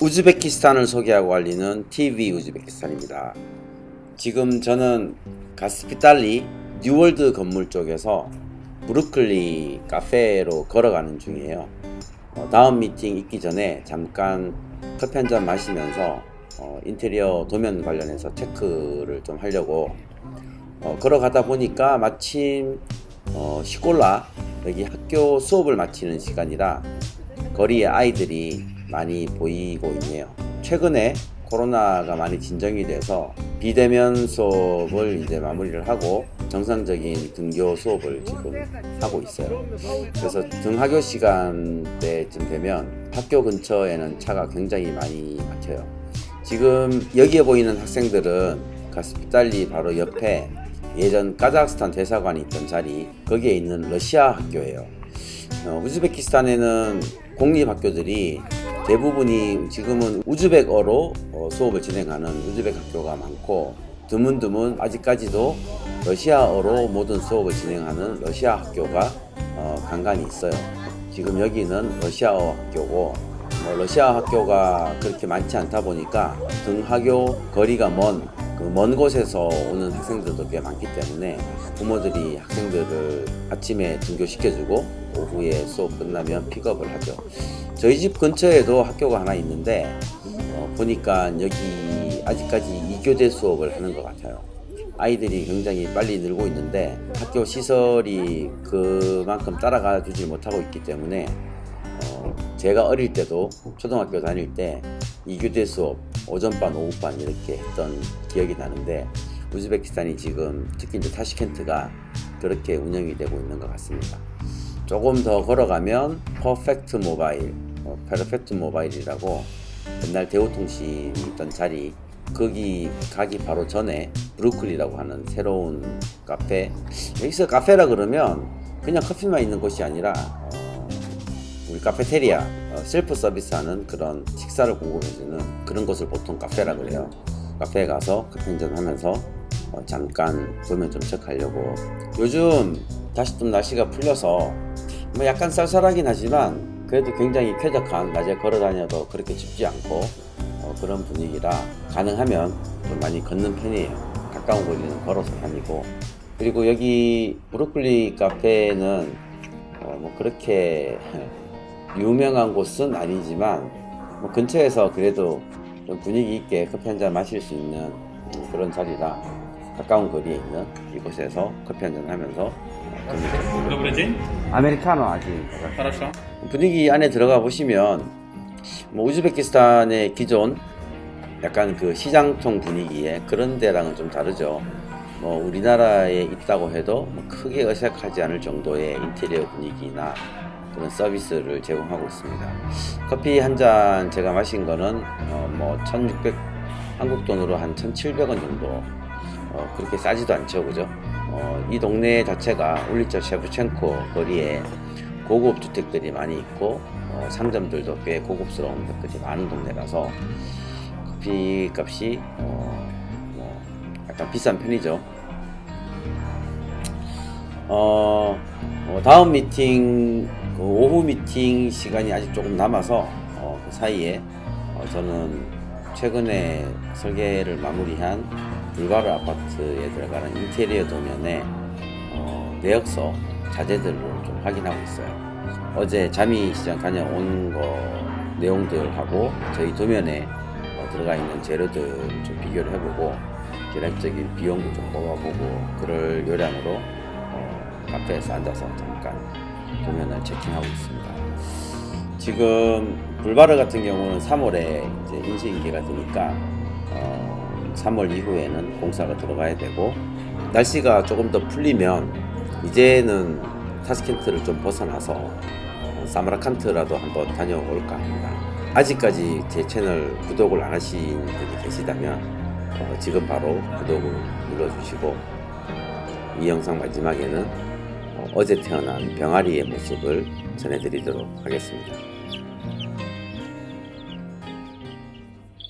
우즈베키스탄을 소개하고 알리는 TV 우즈베키스탄입니다. 지금 저는 가스피탈리 뉴월드 건물 쪽에서 브루클리 카페로 걸어가는 중이에요. 어, 다음 미팅 있기 전에 잠깐 커피 한 잔 마시면서 어, 인테리어 도면 관련해서 체크를 좀 하려고 어, 걸어가다 보니까 마침 어, 시골라 여기 학교 수업을 마치는 시간이라 거리에 아이들이 많이 보이고 있네요. 최근에 코로나가 많이 진정이 돼서 비대면 수업을 이제 마무리를 하고 정상적인 등교 수업을 지금 하고 있어요. 그래서 등하교 시간대쯤 되면 학교 근처에는 차가 굉장히 많이 막혀요. 지금 여기에 보이는 학생들은 가스피탈리 바로 옆에 예전 카자흐스탄 대사관이 있던 자리 거기에 있는 러시아 학교예요. 어, 우즈베키스탄에는 공립학교들이 대부분이 지금은 우즈벡어로 어, 수업을 진행하는 우즈벡 학교가 많고 드문드문 아직까지도 러시아어로 모든 수업을 진행하는 러시아 학교가 어, 간간히 있어요. 지금 여기는 러시아어 학교고 뭐 러시아 학교가 그렇게 많지 않다 보니까 등하교 거리가 먼 그 먼 곳에서 오는 학생들도 꽤 많기 때문에 부모들이 학생들을 아침에 등교시켜주고 오후에 수업 끝나면 픽업을 하죠. 저희 집 근처에도 학교가 하나 있는데 어, 보니까 여기 아직까지 2교대 수업을 하는 것 같아요. 아이들이 굉장히 빨리 늘고 있는데 학교 시설이 그만큼 따라가 주지 못하고 있기 때문에 어, 제가 어릴 때도 초등학교 다닐 때 2교대 수업 오전반 오후반 이렇게 했던 기억이 나는데 우즈베키스탄이 지금 특히 이제 타시켄트가 그렇게 운영이 되고 있는 것 같습니다. 조금 더 걸어가면 퍼펙트 모바일, 어, 페르펙트 모바일이라고 옛날 대우통신이 있던 자리 거기 가기 바로 전에 브루클리라고 하는 새로운 카페 여기서 카페라 그러면 그냥 커피만 있는 곳이 아니라 어, 우리 카페테리아 어, 셀프 서비스하는 그런 식사를 공급해주는 그런 곳을 보통 카페라 그래요. 카페에 가서 커피 한잔 하면서 어, 잠깐 도면 좀 체크하려고 요즘 다시 좀 날씨가 풀려서 뭐 약간 쌀쌀하긴 하지만 그래도 굉장히 쾌적한 낮에 걸어 다녀도 그렇게 춥지 않고 어, 그런 분위기라 가능하면 좀 많이 걷는 편이에요. 가까운 거리는 걸어서 다니고 그리고 여기 브루클리 카페는 어, 뭐 그렇게 유명한 곳은 아니지만 뭐 근처에서 그래도 좀 분위기 있게 커피 한 잔 마실 수 있는 그런 자리라 가까운 거리에 있는 이곳에서 커피 한 잔 하면서 아메리카노 아직 분위기 안에 들어가 보시면 뭐 우즈베키스탄의 기존 약간 그 시장통 분위기에 그런 데랑은 좀 다르죠. 뭐 우리나라에 있다고 해도 뭐 크게 어색하지 않을 정도의 인테리어 분위기나 그런 서비스를 제공하고 있습니다. 커피 한 잔 제가 마신 거는 어 뭐 1600 한국 돈으로 한 1,700원 정도 어 그렇게 싸지도 않죠, 그죠? 어, 이 동네 자체가 울리차 셰프첸코 거리에 고급 주택들이 많이 있고 어, 상점들도 꽤 고급스러운 것들이 많은 동네라서 커피 값이 어, 뭐 약간 비싼 편이죠. 어, 어, 다음 미팅 그 오후 미팅 시간이 아직 조금 남아서 어, 그 사이에 어, 저는 최근에 설계를 마무리한 불바르 아파트에 들어가는 인테리어 도면에 어, 내역서 자재들을 좀 확인하고 있어요. 어제 자미 시장 다녀온 거 내용들하고 저희 도면에 어, 들어가 있는 재료들 좀 비교를 해보고 계략적인 비용도 좀 뽑아보고 그럴 요량으로 어, 카페에서 앉아서 잠깐 도면을 체킹하고 있습니다. 지금 불바르 같은 경우는 3월에 이제 인수인계가 되니까 어, 3월 이후에는 공사가 들어가야 되고 날씨가 조금 더 풀리면 이제는 타스켄트를 좀 벗어나서 어, 사마라칸트라도 한번 다녀올까 합니다. 아직까지 제 채널 구독을 안 하신 분이 계시다면 어, 지금 바로 구독을 눌러주시고 이 영상 마지막에는 어, 어제 태어난 병아리의 모습을 전해드리도록 하겠습니다.